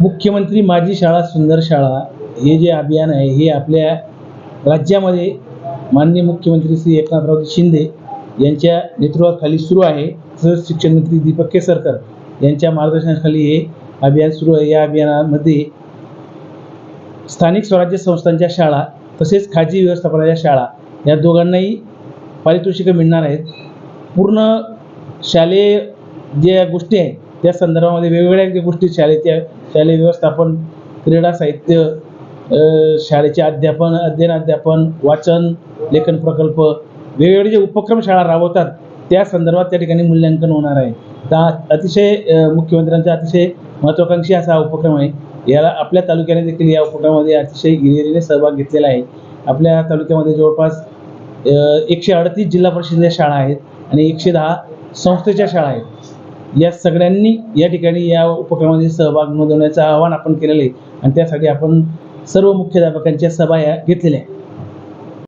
मुख्यमंत्री माझी शाळा सुंदर शाळा हे जे अभियान आहे हे आपल्या राज्यामध्ये माननीय मुख्यमंत्री श्री एकनाथराव शिंदे यांच्या नेतृत्वाखाली सुरू आहे. तसंच शिक्षण मंत्री दीपक केसरकर यांच्या मार्गदर्शनाखाली हे अभियान सुरू आहे. या अभियानामध्ये स्थानिक स्वराज्य संस्थांच्या शाळा तसेच खाजगी व्यवस्थापनाच्या शाळा या दोघांनाही पारितोषिकं मिळणार आहेत. पूर्ण शालेय ज्या गोष्टी आहेत त्या संदर्भामध्ये वेगवेगळ्या गोष्टी शाळेच्या शालेय व्यवस्थापन क्रीडा साहित्य शाळेचे अध्यापन अध्ययन अध्यापन वाचन लेखन प्रकल्प वेगवेगळे जे उपक्रम शाळा राबवतात त्या संदर्भात त्या ठिकाणी मूल्यांकन होणार आहे. तर अतिशय मुख्यमंत्र्यांचा अतिशय महत्त्वाकांक्षी असा हा उपक्रम आहे. याला आपल्या तालुक्याने देखील या उपक्रमामध्ये अतिशय गिरिरीने सहभाग घेतलेला आहे. आपल्या तालुक्यामध्ये जवळपास एकशे अडतीस जिल्हा परिषदेच्या शाळा आहेत आणि एकशे दहा संस्थेच्या शाळा आहेत. या सगळ्यांनी या ठिकाणी या उपक्रमामध्ये सहभाग नोंदवण्याचं आवाहन आपण केलेलं आहे. आणि त्यासाठी आपण सर्व मुख्याध्यापकांच्या सभा या घेतलेल्या आहे